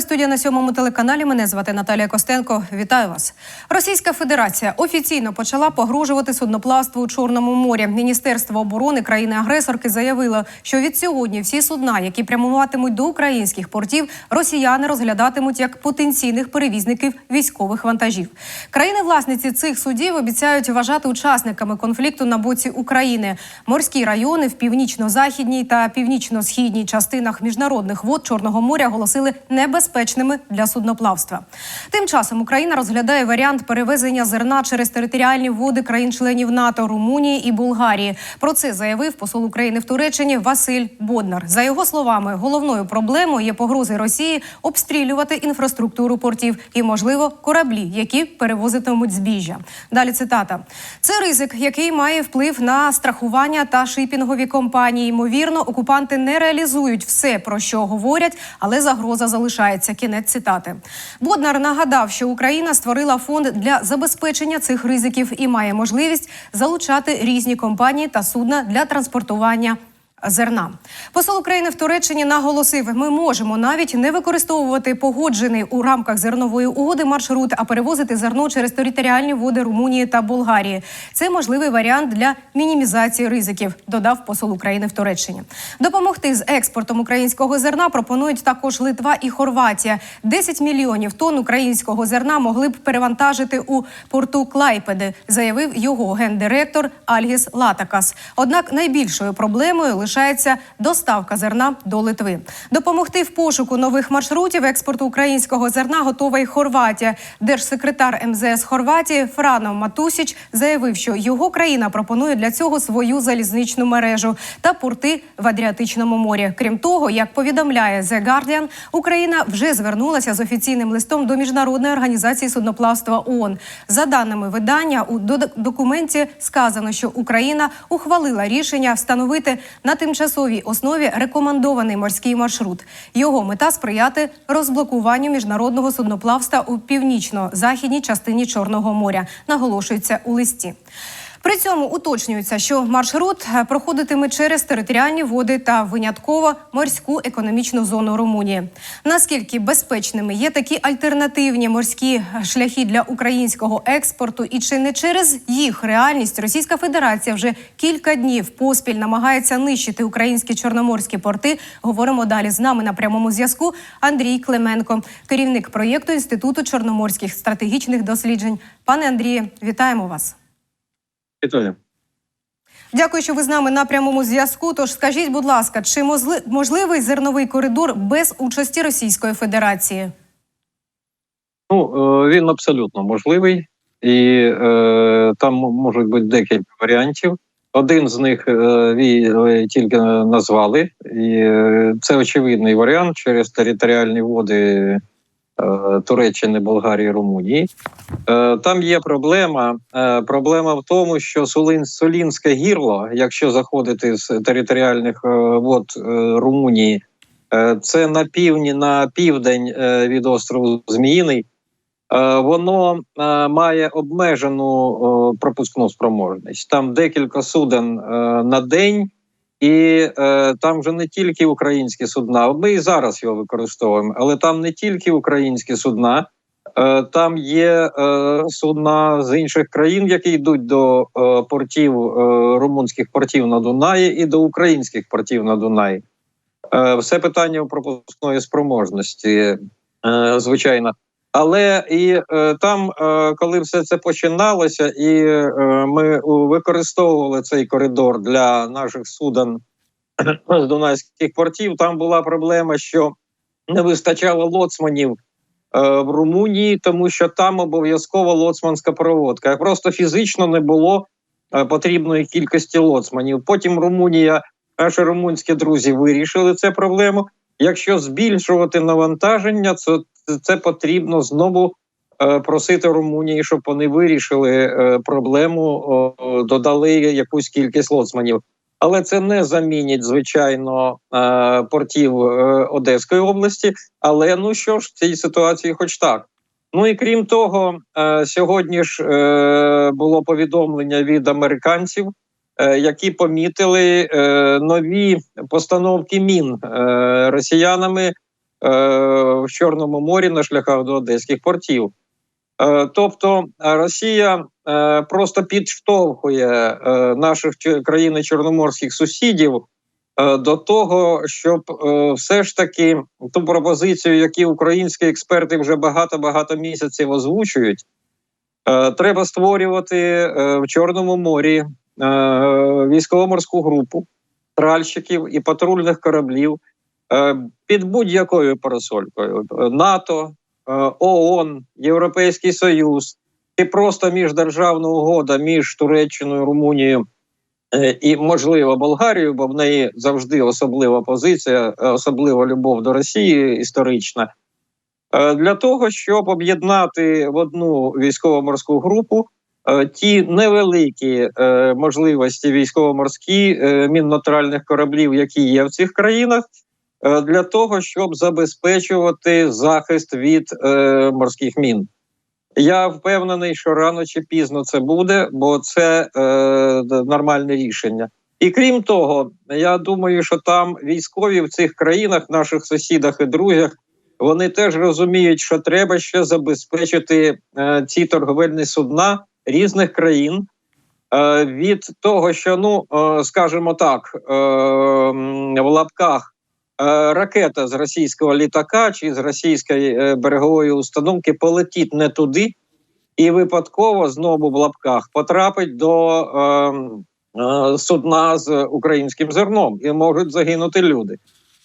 Телестудія на сьомому телеканалі. Мене звати Наталія Костенко. Вітаю вас. Російська Федерація офіційно почала погрожувати судноплавству у Чорному морі. Міністерство оборони країни-агресорки заявило, що від сьогодні всі судна, які прямуватимуть до українських портів, росіяни розглядатимуть як потенційних перевізників військових вантажів. Країни-власниці цих судів обіцяють вважати учасниками конфлікту на боці України. Морські райони в північно-західній та північно-східній частинах міжнародних вод Чорного моря оголосили небезпечними для судноплавства. Тим часом Україна розглядає варіант перевезення зерна через територіальні води країн-членів НАТО Румунії і Болгарії. Про це заявив посол України в Туреччині Василь Боднар. За його словами, головною проблемою є погрози Росії обстрілювати інфраструктуру портів і, можливо, кораблі, які перевозитимуть збіжжя. Далі цитата: це ризик, який має вплив на страхування та шипінгові компанії. Ймовірно, окупанти не реалізують все, про що говорять, але загроза залишається. Кінець цитати. Боднар нагадав, що Україна створила фонд для забезпечення цих ризиків і має можливість залучати різні компанії та судна для транспортування. Зерна посол України в Туреччині наголосив: ми можемо навіть не використовувати погоджений у рамках зернової угоди маршрут, а перевозити зерно через територіальні води Румунії та Болгарії. Це можливий варіант для мінімізації ризиків, додав посол України в Туреччині. Допомогти з експортом українського зерна пропонують також Литва і Хорватія. 10 мільйонів тонн українського зерна могли б перевантажити у порту Клайпеди, заявив його гендиректор Альгіс Латакас. Однак найбільшою проблемою лишається доставка зерна до Литви. Допомогти в пошуку нових маршрутів експорту українського зерна готова й Хорватія. Держсекретар МЗС Хорватії Франо Матусіч заявив, що його країна пропонує для цього свою залізничну мережу та порти в Адріатичному морі. Крім того, як повідомляє The Guardian, Україна вже звернулася з офіційним листом до міжнародної організації судноплавства ООН. За даними видання, у документі сказано, що Україна ухвалила рішення встановити на тимчасовій основі рекомендований морський маршрут. Його мета сприяти розблокуванню міжнародного судноплавства у північно-західній частині Чорного моря. Наголошується у листі. При цьому уточнюється, що маршрут е, проходитиме через територіальні води та винятково морську економічну зону Румунії. Наскільки безпечними є такі альтернативні морські шляхи для українського експорту, і чи не через їх реальність Російська Федерація вже кілька днів поспіль намагається нищити українські чорноморські порти? Говоримо далі з нами на прямому зв'язку. Андрій Клименко, керівник проєкту інституту чорноморських стратегічних досліджень. Пане Андріє, вітаємо вас. Вітаю. Дякую, що ви з нами на прямому зв'язку. Тож скажіть, будь ласка, чи можливий зерновий коридор без участі Російської Федерації? Ну е, він абсолютно можливий, і е, там можуть бути декілька варіантів. Один з них е, ви тільки назвали, і е, це очевидний варіант через територіальні води Туреччини, Болгарії, Румунії. Е, там є проблема. Е, проблема в тому, що Солінське гірло, якщо заходити з територіальних е, вод е, Румунії, е, це на півдні, на південь е, від острову Зміїний. Е, Воно е, має обмежену е, пропускну спроможність. Там декілька суден е, на день, і е, там вже не тільки українські судна. Ми і зараз його використовуємо, але там не тільки українські судна, е, там є е, судна з інших країн, які йдуть до е, портів е, румунських портів на Дунаї і до українських портів на Дунаї. Е, Все питання пропускної спроможності, е, звичайно. Але і е, там, е, коли все це починалося, і е, ми використовували цей коридор для наших суден з Дунайських портів, там була проблема, що не вистачало лоцманів е, в Румунії, тому що там обов'язково лоцманська проводка. Просто фізично не було е, потрібної кількості лоцманів. Потім Румунія, наші румунські друзі вирішили цю проблему. Якщо збільшувати навантаження, то це потрібно знову е, просити Румунії, щоб вони вирішили е, проблему, додали якусь кількість лоцманів. Але це не замінить, звичайно, е, портів Одеської області. Але ну що ж, в цій ситуації, хоч так. Ну і крім того, сьогодні ж було повідомлення від американців, які помітили нові постановки мін росіянами в Чорному морі на шляхах до одеських портів. Е, тобто е, Росія е, просто підштовхує е, наших ч- країн чорноморських сусідів е, до того, щоб е, все ж таки ту пропозицію, які українські експерти вже багато багато місяців озвучують, е, треба створювати е, в Чорному морі е, військово-морську групу тральщиків і патрульних кораблів е, під будь-якою парасолькою Е, НАТО, е, ООН, Європейський Союз і просто міждержавна угода між Туреччиною, Румунією е, і, можливо, Болгарією, бо в неї завжди особлива позиція, е, особлива любов до Росії історична. Е, Для того, щоб об'єднати в одну військово-морську групу е, ті невеликі е, можливості військово-морські е, кораблів, які є в цих країнах, е, для того, щоб забезпечувати захист від е, морських мін. Я впевнений, що рано чи пізно це буде, бо це е, нормальне рішення. І крім того, я думаю, що там військові в цих країнах, наших сусідах і друзях, вони теж розуміють, що треба ще забезпечити е, ці торговельні судна різних країн е, від того, що ну е, скажімо так, е, в лапках е, ракета з російського літака чи з російської е, берегової установки полетить не туди, і випадково знову в лапках потрапить до е, е, судна з українським зерном, і можуть загинути люди.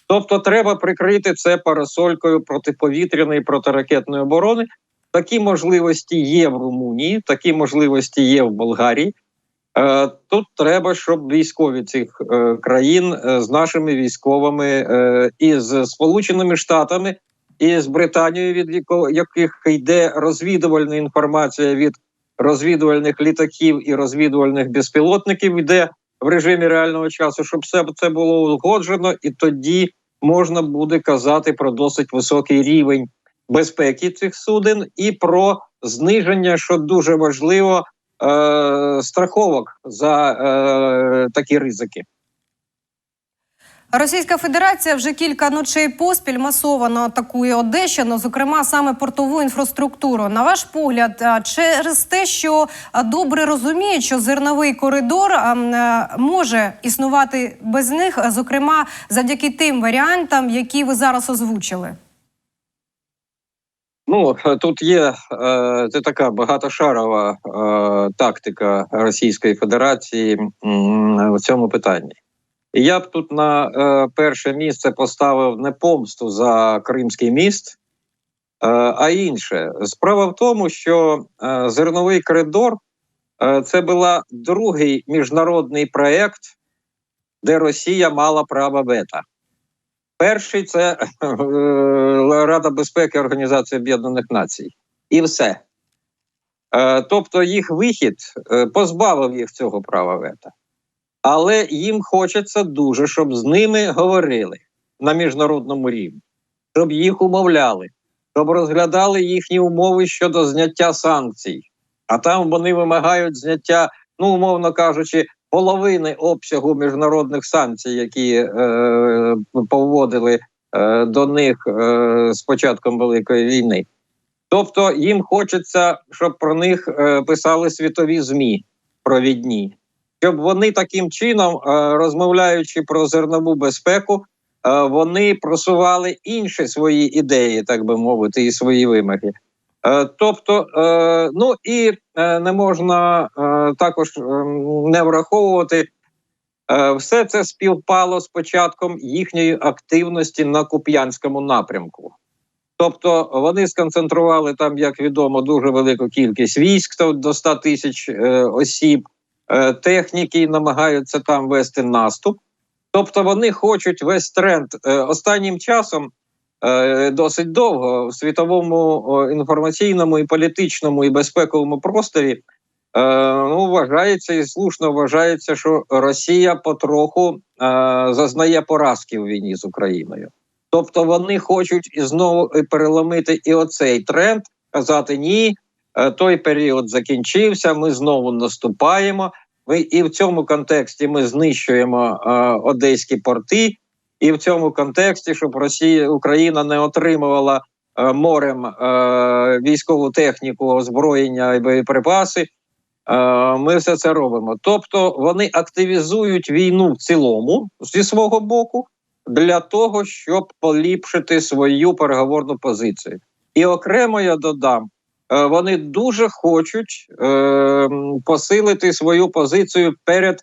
Тобто, треба прикрити це парасолькою протиповітряної протиракетної оборони. Такі можливості є в Румунії, такі можливості є в Болгарії. Е, Тут треба, щоб військові цих е, країн е, з нашими військовими і з Сполученими Штатами, і з Британією, від яких йде розвідувальна інформація від розвідувальних літаків і розвідувальних безпілотників, йде в режимі реального часу, щоб все це було узгоджено, і тоді можна буде казати про досить високий рівень безпеки цих суден і про зниження, що дуже важливо, страховок за е, такі ризики. Російська Федерація вже кілька ночей поспіль масово атакує Одещину, зокрема саме портову інфраструктуру. На ваш погляд, через те, що добре розуміють, що зерновий коридор е, може існувати без них, зокрема завдяки тим варіантам, які ви зараз озвучили. Ну е, тут є е, це така багатошарова е, тактика Російської Федерації в цьому питанні. Я б тут на перше місце поставив не помсту за Кримський міст, а інше. Справа в тому, що зерновий коридор це була другий міжнародний проєкт, де Росія мала право вето. Перший це е, Рада безпеки Організації Об'єднаних Націй. І все. Е, Тобто їх вихід е, позбавив їх цього права вето. Але їм хочеться дуже, щоб з ними говорили на міжнародному рівні, щоб їх умовляли, щоб розглядали їхні умови щодо зняття санкцій. А там вони вимагають зняття, ну, умовно кажучи, половини обсягу міжнародних санкцій, які е, поводили е, до них е, з початком Великої війни. Тобто їм хочеться, щоб про них писали світові ЗМІ провідні, щоб вони таким чином, розмовляючи про зернову безпеку, вони просували інші свої ідеї, так би мовити, і свої вимоги. Е, Тобто, е, ну і е, не можна також е, не враховувати. Все це співпало з початком їхньої активності на Куп'янському напрямку. Тобто вони сконцентрували там, як відомо, дуже велику кількість військ до 100 тисяч е, осіб, е, техніки і намагаються там вести наступ. Тобто вони хочуть весь тренд е, останнім часом досить довго в світовому інформаційному і політичному і безпековому просторі. Е, ну, вважається і слушно вважається, що Росія потроху е, зазнає поразки в війні з Україною. Тобто вони хочуть і знову е, переломити і оцей тренд, казати ні, е, той період закінчився, ми знову наступаємо. Ми і в цьому контексті ми знищуємо е, одеські порти, і в цьому контексті, щоб Росія Україна не отримувала е, морем е, військову техніку, озброєння і боєприпаси. Е, Ми все це робимо. Тобто вони активізують війну в цілому зі свого боку для того, щоб поліпшити свою переговорну позицію. І окремо я додам, вони дуже хочуть е, посилити свою позицію перед е,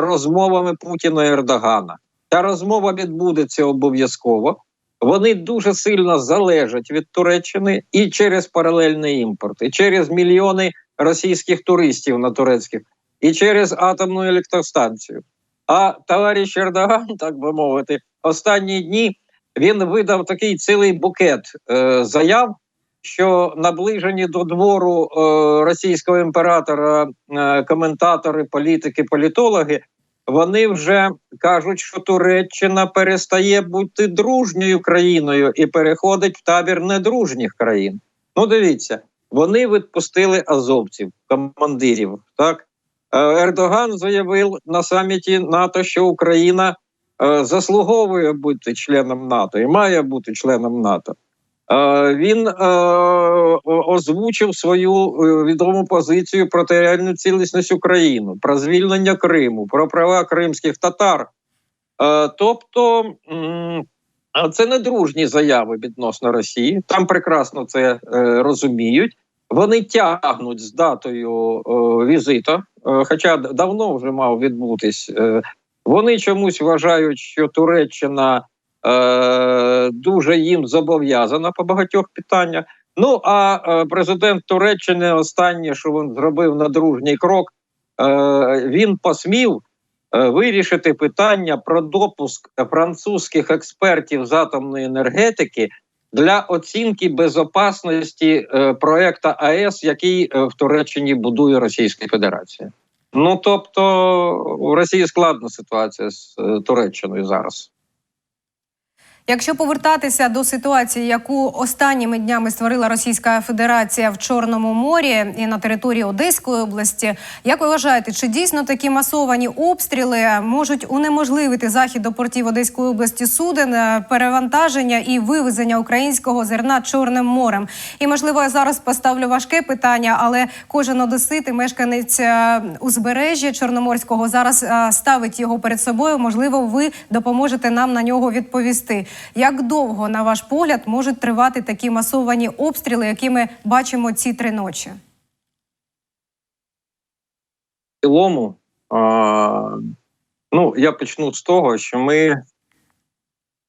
розмовами Путіна і Ердогана. Та розмова відбудеться обов'язково. Вони дуже сильно залежать від Туреччини і через паралельний імпорт, і через мільйони російських туристів на турецьких, і через атомну електростанцію. А товариш Ердоган, так би мовити, останні дні він видав такий цілий букет е, заяв, що наближені до двору е, російського імператора е, коментатори, політики, політологи, вони вже кажуть, що Туреччина перестає бути дружньою країною і переходить в табір недружніх країн. Ну, дивіться, вони відпустили азовців, командирів. Так Е, Ердоган заявив на саміті НАТО, що Україна е, заслуговує бути членом НАТО і має бути членом НАТО. Е, Він е, озвучив свою е, відому позицію про територіальну цілісність України, про звільнення Криму, про права кримських татар. Тобто, це не дружні заяви відносно Росії. Там прекрасно це розуміють. Вони тягнуть з датою візиту, хоча давно вже мав відбутись. Вони чомусь вважають, що Туреччина е, дуже їм зобов'язана по багатьох питаннях. Ну а е, президент Туреччини, останнє, що він зробив на дружній крок, е, він посмів вирішити питання про допуск французьких експертів з атомної енергетики для оцінки безопасності проекту АЕС, який в Туреччині будує Російська Федерація. Ну тобто у Росії складна ситуація з Туреччиною зараз. Якщо повертатися до ситуації, яку останніми днями створила Російська Федерація в Чорному морі і на території Одеської області, як ви вважаєте, чи дійсно такі масовані обстріли можуть унеможливити захід до портів Одеської області суден, е, перевантаження і вивезення українського зерна Чорним морем? І можливо, я зараз поставлю важке питання, але кожен одесит і мешканець е, узбережжя Чорноморського зараз е, ставить його перед собою. Можливо, ви допоможете нам на нього відповісти. Як довго, на ваш погляд, можуть тривати такі масовані обстріли, які ми бачимо ці три ночі? В цілому, ну я почну з того, що ми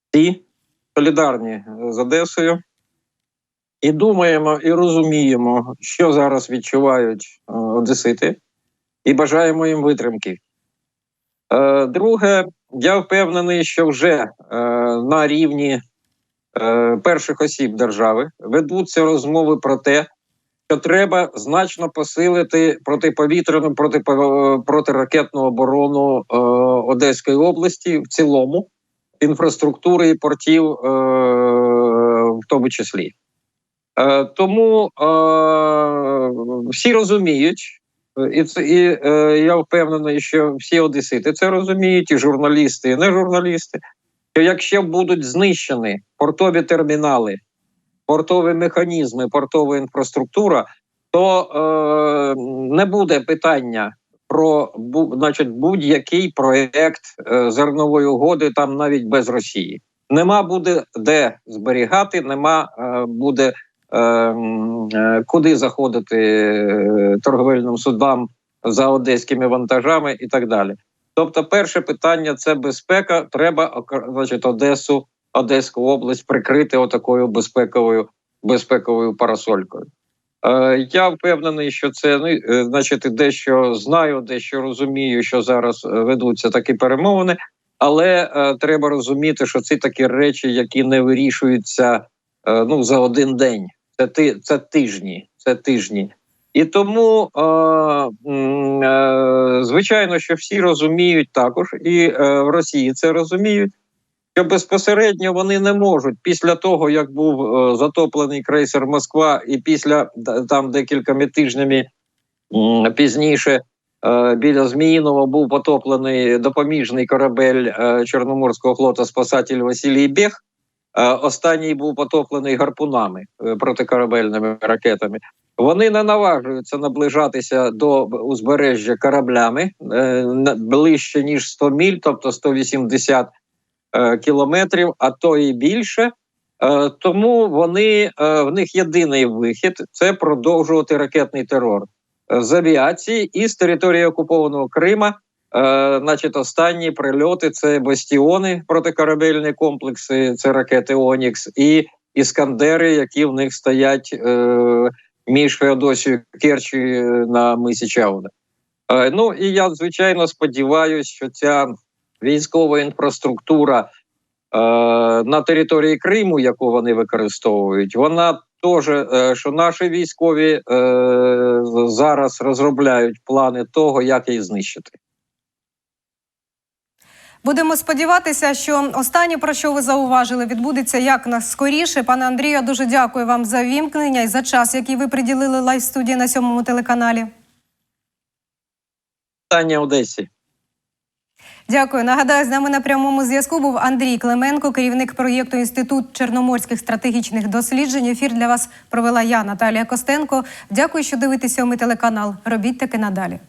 всі солідарні з Одесою і думаємо, і розуміємо, що зараз відчувають одесити, і бажаємо їм витримки. Е, Друге, я впевнений, що вже е, на рівні е, перших осіб держави ведуться розмови про те, що треба значно посилити протиповітряну протипо- протиракетну оборону е, Одеської області в цілому, інфраструктури і портів, е, в тому числі. Е, тому е, всі розуміють, е, і це і е, я впевнений, що всі одесити це розуміють, і журналісти, і не журналісти. Що якщо будуть знищені портові термінали, портові механізми, портова інфраструктура, то е, не буде питання про бу, значить, будь-який проєкт е, зернової угоди, там навіть без Росії. Нема буде де зберігати, нема е, буде куди заходити е, торговельним судам за одеськими вантажами і так далі. Тобто, перше питання це безпека. Треба значить, Одесу, Одеську область прикрити отакою безпековою безпековою парасолькою. Е, я впевнений, що це ну, е, значить, дещо знаю, дещо розумію, що зараз е, ведуться такі перемовини, але е, треба розуміти, що це такі речі, які не вирішуються е, ну за один день. Це ти це тижні, це тижні. І тому, е, е, звичайно, що всі розуміють також, і е, в Росії це розуміють, що безпосередньо вони не можуть після того, як був е, затоплений крейсер Москва, і після там декількома тижнями м, пізніше е, біля Зміїного був потоплений допоміжний корабель е, Чорноморського флоту спасатель Василій Бех. Е, Останній був потоплений гарпунами е, протикорабельними ракетами. Вони не наважуються наближатися до узбережжя кораблями е, ближче ніж 100 міль, тобто 180 е, кілометрів, а то і більше. Тому вони в них єдиний вихід це продовжувати ракетний терор з авіації і з території окупованого Крима. Е, значить, останні прильоти це бастіони, протикорабельні комплекси, це ракети Онікс і іскандери, які в них стоять е, між Феодосією Керчі е, на мисі Чауда. Е, ну і я звичайно сподіваюся, що ця військова інфраструктура е, на території Криму, яку вони використовують, вона теж, е, що наші військові е, зараз розробляють плани того, як її знищити. Будемо сподіватися, що останнє, про що ви зауважили, відбудеться як нас скоріше. Пане Андрію, я дуже дякую вам за вімкнення і за час, який ви приділили лайв студії на сьомому телеканалі. Питання Одесі. Дякую. Нагадаю, з нами на прямому зв'язку був Андрій Клименко, керівник проєкту Інститут чорноморських стратегічних досліджень. Ефір для вас провела я, Наталія Костенко. Дякую, що дивитеся сьомий телеканал. Робіть таки надалі.